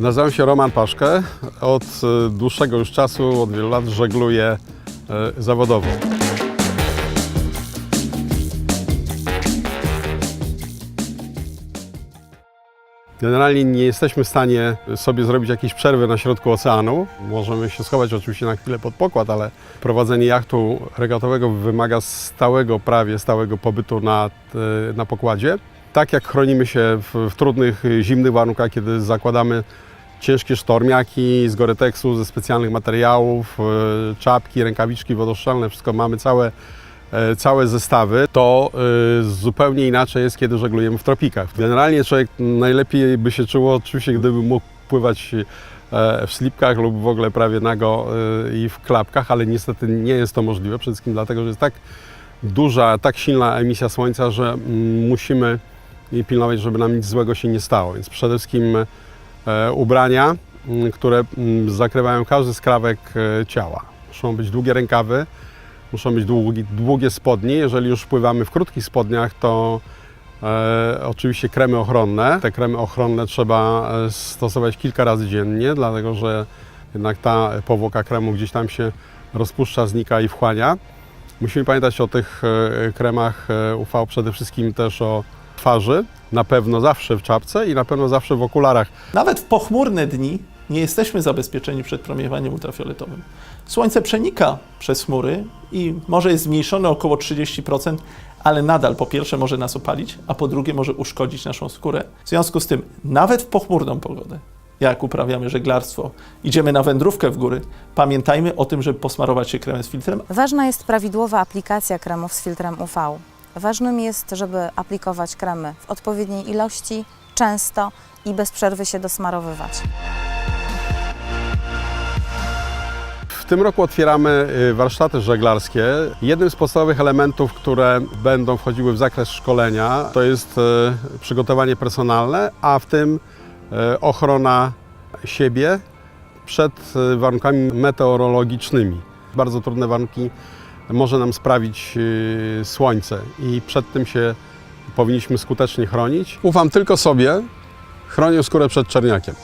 Nazywam się Roman Paszkę. Od e, dłuższego już czasu, od wielu lat żegluję e, zawodowo. Generalnie nie jesteśmy w stanie sobie zrobić jakiejś przerwy na środku oceanu. Możemy się schować oczywiście na chwilę pod pokład, ale prowadzenie jachtu regatowego wymaga stałego, prawie stałego pobytu na, e, na pokładzie. Tak jak chronimy się w, w trudnych, zimnych warunkach, kiedy zakładamy ciężkie sztormiaki z Goreteksu, ze specjalnych materiałów, e, czapki, rękawiczki wodoszczelne, wszystko mamy całe, e, całe zestawy, to e, zupełnie inaczej jest, kiedy żeglujemy w tropikach. Generalnie człowiek najlepiej by się czuło oczywiście, gdyby mógł pływać w slipkach lub w ogóle prawie nago i w klapkach, ale niestety nie jest to możliwe, przede wszystkim dlatego, że jest tak duża, tak silna emisja słońca, że mm, musimy pilnować, żeby nam nic złego się nie stało. Więc przede wszystkim ubrania, m, które m, zakrywają każdy skrawek e, ciała. Muszą być długie rękawy, muszą być długi, długie spodnie. Jeżeli już pływamy w krótkich spodniach, to e, oczywiście kremy ochronne. Te kremy ochronne trzeba e, stosować kilka razy dziennie, dlatego że jednak ta powłoka kremu gdzieś tam się rozpuszcza, znika i wchłania. Musimy pamiętać o tych e, kremach e, UV, przede wszystkim też o twarzy. Na pewno zawsze w czapce i na pewno zawsze w okularach. Nawet w pochmurne dni nie jesteśmy zabezpieczeni przed promieniowaniem ultrafioletowym. Słońce przenika przez chmury i może jest zmniejszone około 30%, ale nadal po pierwsze może nas opalić, a po drugie może uszkodzić naszą skórę. W związku z tym, nawet w pochmurną pogodę, jak uprawiamy żeglarstwo, idziemy na wędrówkę w góry, pamiętajmy o tym, żeby posmarować się kremem z filtrem, Ważna jest prawidłowa aplikacja kremów z filtrem UV. Ważnym jest, żeby aplikować kremy w odpowiedniej ilości, często i bez przerwy się dosmarowywać. W tym roku otwieramy y, warsztaty żeglarskie. Jednym z podstawowych elementów, które będą wchodziły w zakres szkolenia, to jest y, przygotowanie personalne, a w tym y, ochrona siebie przed warunkami meteorologicznymi. Bardzo trudne warunki może nam sprawić y, słońce i przed tym się powinniśmy skutecznie chronić. Ufam tylko sobie, chronię skórę przed czerniakiem.